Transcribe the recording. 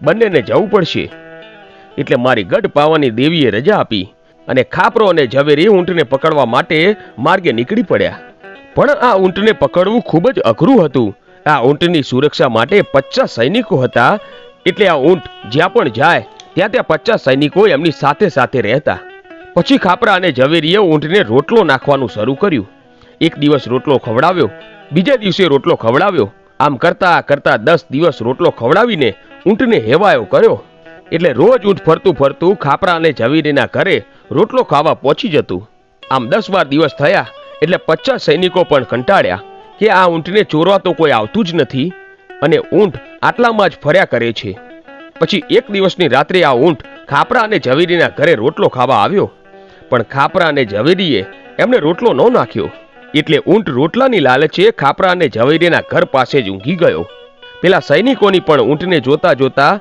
બંનેને જવું પડશે. એટલે મારી ગઢ પાવાની દેવીએ રજા આપી અને ખાપરો અને ઝવેરી ઊંટને પકડવા માટે માર્ગે નીકળી પડ્યા. પણ આ ઊંટને પકડવું ખૂબ જ અઘરું હતું. આ ઊંટની સુરક્ષા માટે પચાસ સૈનિકો હતા. એટલે આ ઊંટ જ્યાં પણ જાય, ત્યાં ત્યાં પચાસ સૈનિકો એમની સાથે સાથે રહેતા. પછી ખાપરા અને ઝવેરીએ ઊંટને રોટલો નાખવાનું શરૂ કર્યું. એક દિવસ રોટલો ખવડાવ્યો, બીજા દિવસે રોટલો ખવડાવ્યો. આમ કરતા કરતા દસ દિવસ રોટલો ખવડાવીને ઊંટને હેવાયો કર્યો. એટલે રોજ ઊંટ ફરતું ફરતું ખાપરા અને ઝવેરીના ઘરે રોટલો ખાવા પહોંચી જતું. આમ દસ બાર દિવસ થયા, એટલે પચાસ સૈનિકો પણ કંટાળ્યા કે આ ઊંટને ચોરવા તો કોઈ આવતું જ નથી. અને ઊંટ આટલામાં જ ફર્યા કરે છે. પછી એક દિવસની રાત્રે આ ઊંટ ખાપરા અને ઝવેરીના ઘરે રોટલો ખાવા આવ્યો. પણ ખાપરા અને ઝવેરીએ એમને રોટલો ન નાખ્યો. એટલે ઊંટ રોટલાની લાલચે ખાપરા અને ઝવેરીના ઘર પાસે જ ઊંઘી ગયો. પેલા સૈનિકોની પણ ઊંટને જોતા જોતા